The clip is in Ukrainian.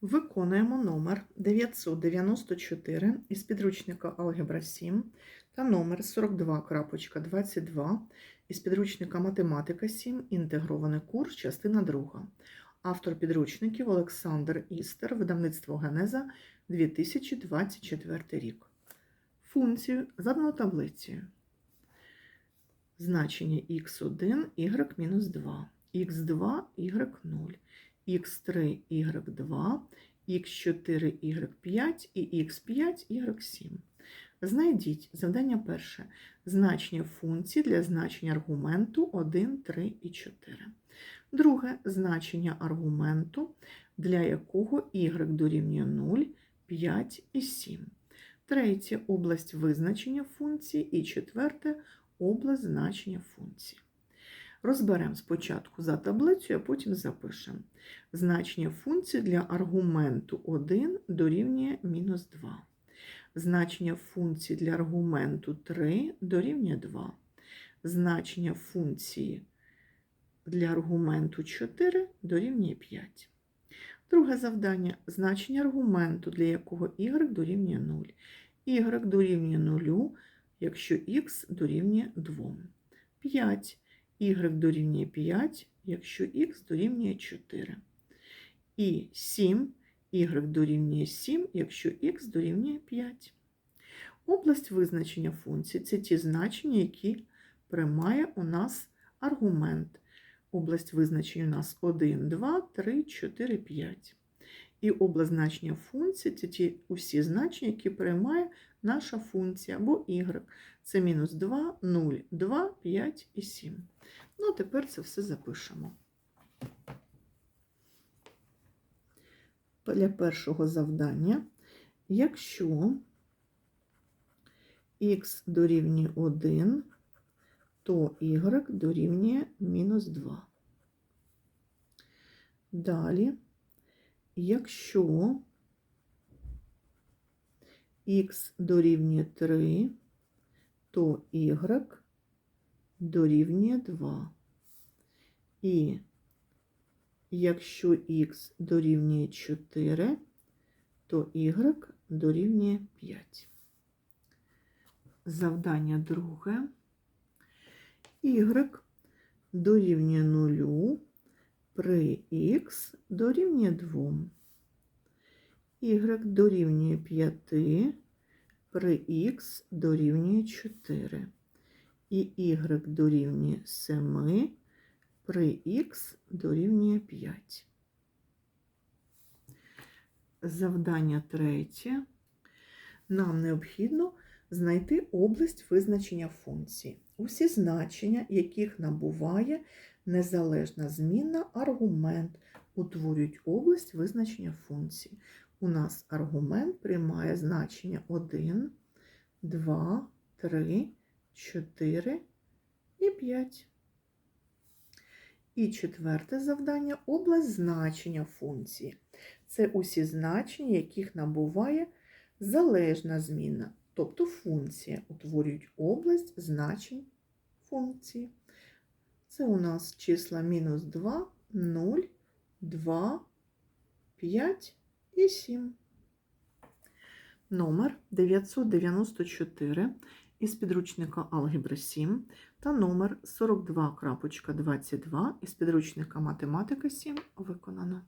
Виконуємо номер 994 із підручника Алгебра 7 та номер 42.22 із підручника Математика 7. Інтегрований курс, частина 2. Автор підручників Олександр Істер, видавництво Генеза 2024 рік. Функцію задано таблицею. Значення х1, y-2, х2, y0 x3, y2, x4, y5 і x5, y7. Знайдіть завдання перше. Значення функції для значення аргументу 1, 3 і 4. Друге значення аргументу, для якого y дорівнює 0, 5 і 7. Третє область визначення функції. І четверте область значення функції. Розберемо спочатку за таблицею, а потім запишемо. Значення функції для аргументу 1 дорівнює мінус 2. Значення функції для аргументу 3 дорівнює 2. Значення функції для аргументу 4 дорівнює 5. Друге завдання значення аргументу, для якого y дорівнює 0. y дорівнює 0, якщо х дорівнює 2. 5 y дорівнює 5, якщо х дорівнює 4. І 7 y дорівнює 7, якщо х дорівнює 5. Область визначення функції це ті значення, які приймає у нас аргумент. Область визначення у нас 1, 2, 3, 4, 5. І область значення функції це ті усі значення, які приймає наша функція або y. Це мінус 2, 0, 2, 5 і 7. Ну, тепер це все запишемо. Для першого завдання, якщо х дорівнює 1, то y дорівнює мінус 2. Далі, якщо х дорівнює 3, то y дорівнює 2. І якщо х дорівнює 4, то y дорівнює 5. Завдання друге. y дорівнює 0 при х дорівнює 2. y дорівнює 5 при х дорівнює 4 і y дорівнює 7 при х дорівнює 5. Завдання третє. Нам необхідно знайти область визначення функції. Усі значення, яких набуває незалежна змінна аргумент, утворюють область визначення функції. У нас аргумент приймає значення 1, 2, 3, 4 і 5. І четверте завдання область значення функції. Це усі значення, яких набуває залежна зміна, тобто функція утворюють область значень функції. Це у нас числа мінус 2, 0, 2, 5 і 7. Номер 994 із підручника Алгебра 7 та номер 42.22 із підручника Математика 7 виконано.